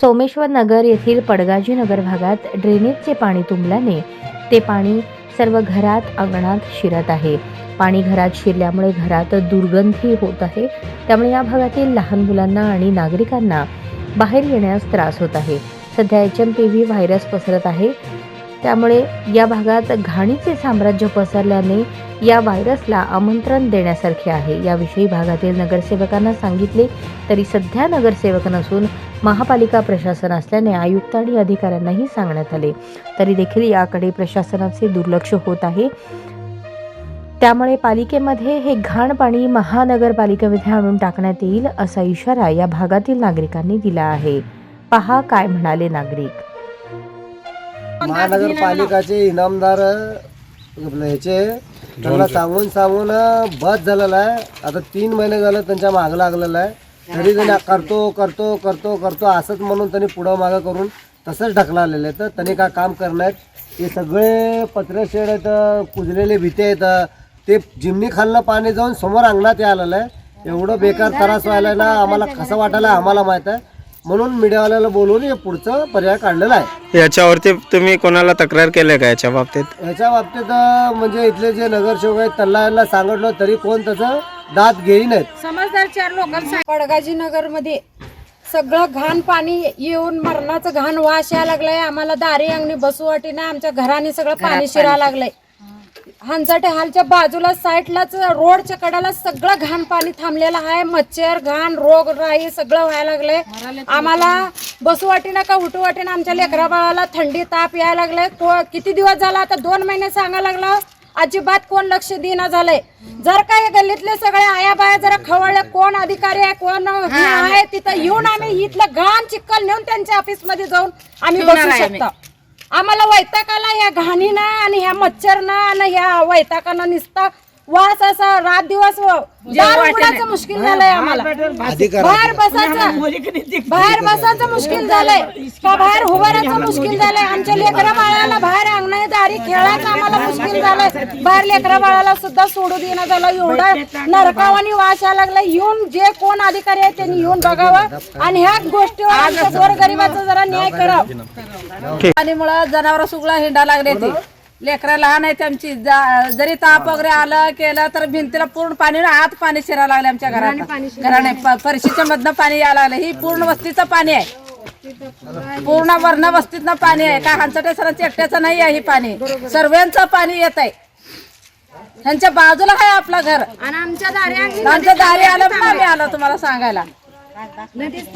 सोमेश्वर नगर येथील पडगाजी नगर भागात ड्रेनेजचे पाणी तुंबल्याने ते पाणी सर्व घरात अंगणात शिरत आहे. पाणी घरात शिरल्यामुळे घरात दुर्गंधी होत आहे. त्यामुळे या भागातील लहान मुलांना आणि नागरिकांना बाहेर येण्यास त्रास होत आहे. सध्या H M P V virus पसरत आहे. त्यामुळे या भागात घाणीचे साम्राज्य पसरल्याने या व्हायरसला आमंत्रण देण्यासारखे आहे. याविषयी भागातील नगरसेवकांना सांगितले तरी सध्या नगरसेवक नसून महापालिका प्रशासन असल्याने आयुक्त आणि अधिकाऱ्यांनाही सांगण्यात आले. तरी देखील याकडे प्रशासनाचे दुर्लक्ष होत आहे. त्यामुळे पालिकेमध्ये हे घाण पाणी महानगरपालिकेमध्ये आणून टाकण्यात येईल असा इशारा या भागातील नागरिकांनी दिला आहे. पहा काय म्हणाले नागरिक. महानगरपालिकाचे इनामदार ह्याचे त्यांना सांगून सांगून बस झालेला आहे. आता तीन महिने झालं त्यांच्या मागं लागलेलं आहे. तरी त्यांनी करतो करतो करतो करतो असंच म्हणून त्यांनी पुढं मागं करून तसंच ढकला आलेलं आहे तर त्यांनी काय काम करणार हे सगळे पत्रे शेड आहेत कुजलेले भीते आहेत. ते जिमनी खालनं पाणी जाऊन समोर अंगणात यायला आहे एवढं बेकार त्रास व्हायला ना आम्हाला कसं वाटायला आम्हाला माहीत आहे. म्हणून मीडियावाल्याला बोलवून हे पुढचं पर्याय काढलेला आहे. याच्यावरती तुम्ही कोणाला तक्रार केली का याच्या बाबतीत? याच्या बाबतीत अं, म्हणजे इथले जे नगरसेवक आहेत त्यांना यांना सांगितलं तरी कोण त्याचं दात घेईनात समजदार चार लोकांना पडगाजी नगरमध्ये सगळं घाण पाणी येऊन मरणाचं घाण वास यायला लागलाय. आम्हाला दारी अंगणी बसू वाटी ना आमच्या घराने सगळं पाणी शिरायला लागलंय. हंचाटे हालच्या बाजूला साईडलाच रोडच्या कडाला सगळं घाण पाणी थांबलेलं आहे. मच्छर घाण रोग राई सगळं व्हायला लागलंय. आम्हाला बसू वाटी ना का उठू वाटी ना आमच्या लेकरा बाळाला थंडी ताप यायला लागलाय. को- किती दिवस झाला? आता दोन महिने सांगायला लागला अजिबात कोण लक्ष देणं झालंय. जर काय गल्लीतले सगळे आया बाया जरा खवळले कोण अधिकारी आहे कोण हे आहे तिथं येऊन आम्ही इथलं घाण चिक्कल नेऊन त्यांच्या ऑफिसमध्ये जाऊन आम्ही बसू शकतो. आम्हाला वैताकाला ह्या घाणीनं आणि ह्या मच्छरनं आणि ह्या वैताकानं निसता. वास असा रात दिवस दार उघडायचं मुश्किल झालंय आम्हाला. बाहेर बसायचं. बाहेर बसायचं मुश्किल झालंय. का बाहेर उभारायचं मुश्किल झालंय? आमच्या लेकरा बाळाला बाहेर अंगणात दारी खेळायचं आम्हाला मुश्किल झालंय. बाहेर लेकरा बाळाला सुद्धा सोडू देणं झालं. एवढा नरकावानी वास यायला लागला येऊन जे कोण अधिकारी आहेत त्यांनी येऊन बघावं. आणि ह्या गोष्टीवर आमच्या गोरगरिबाचा जरा न्याय करावा. पाणीमुळं जनावर सुगळा हिंडा लागले ते. लेकरं लहान आहेत आमची. जा- जरी ताप वगैरे आलं केलं तर भिंतीला पूर्ण पाणी आत पाणी शिरायला लागले आमच्या घरात. घराने प- फरशीच्या मधनं पाणी यायला लागलं. ही पूर्ण वस्तीचं पाणी आहे. पूर्ण वर्ण वस्तीतनं पाणी आहे. का हांचटे सरांचं एकट्याचं नाही आहे ही पाणी. सर्वांचं पाणी येत आहे. ह्यांच्या बाजूला आहे आपलं घर. आणि आमच्या दारी अंगणी आमच्या दारी आलं पण आम्ही आलो तुम्हाला सांगायला.